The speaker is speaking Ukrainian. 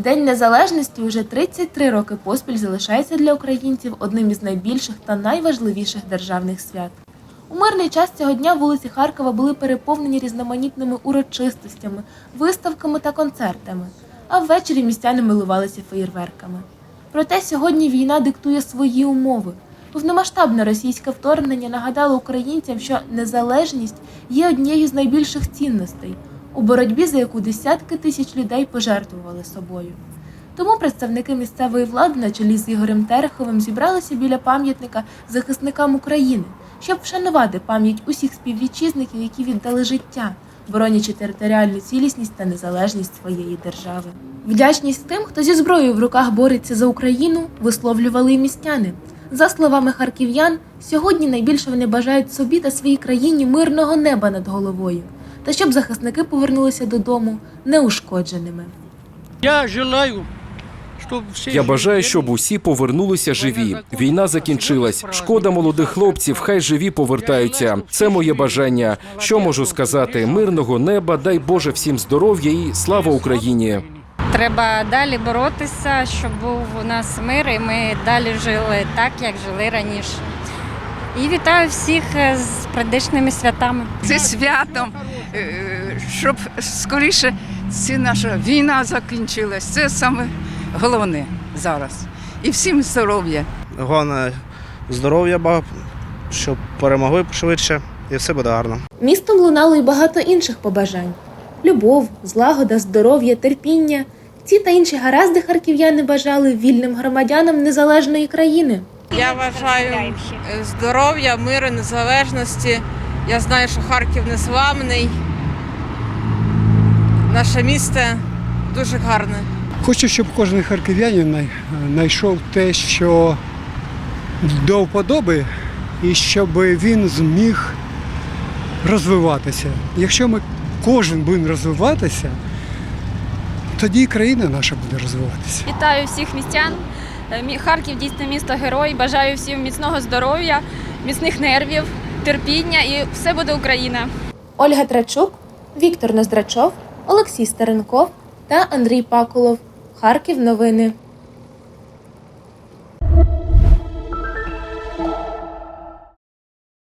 День Незалежності уже 33 роки поспіль залишається для українців одним із найбільших та найважливіших державних свят. У мирний час цього дня вулиці Харкова були переповнені різноманітними урочистостями, виставками та концертами, а ввечері містяни милувалися феєрверками. Проте сьогодні війна диктує свої умови. Повномасштабне російське вторгнення нагадало українцям, що незалежність є однією з найбільших цінностей, у боротьбі за яку десятки тисяч людей пожертвували собою. Тому представники місцевої влади на чолі з Ігорем Тереховим зібралися біля пам'ятника захисникам України, щоб вшанувати пам'ять усіх співвітчизників, які віддали життя, боронячи територіальну цілісність та незалежність своєї держави. Вдячність тим, хто зі зброєю в руках бореться за Україну, висловлювали і містяни. За словами харків'ян, сьогодні найбільше вони бажають собі та своїй країні мирного неба над головою, та щоб захисники повернулися додому неушкодженими. Я желаю, щоб всі Я бажаю, щоб усі повернулися живі. Війна закінчилась. Шкода молодих хлопців, хай живі повертаються. Це моє бажання. Що можу сказати? Мирного неба, дай Боже всім здоров'я і слава Україні. Треба далі боротися, щоб був у нас мир, і ми далі жили так, як жили раніше. І вітаю всіх з прийдешними святами. Це святом, щоб скоріше ця наша війна закінчилась. Це саме головне зараз. І всім здоров'я. Головне здоров'я, щоб перемогли швидше, і все буде гарно. Містом лунало й багато інших побажань: любов, злагода, здоров'я, терпіння. Ці та інші гаразди харків'яни бажали вільним громадянам незалежної країни. Я вважаю е, здоров'я, миру, незалежності. Я знаю, що Харків незламний. Наше місто дуже гарне. Хочу, щоб кожен харків'янин знайшов те, що до вподоби, і щоб він зміг розвиватися. Якщо ми кожен буде розвиватися, тоді і країна наша буде розвиватися. Вітаю всіх містян. Е, Харків дійсно місто герой. Бажаю всім міцного здоров'я, міцних нервів, терпіння і все буде Україна. Ольга Трачук, Віктор Ноздрачов, Олексій Старенков та Андрій Пакулов. Харків новини.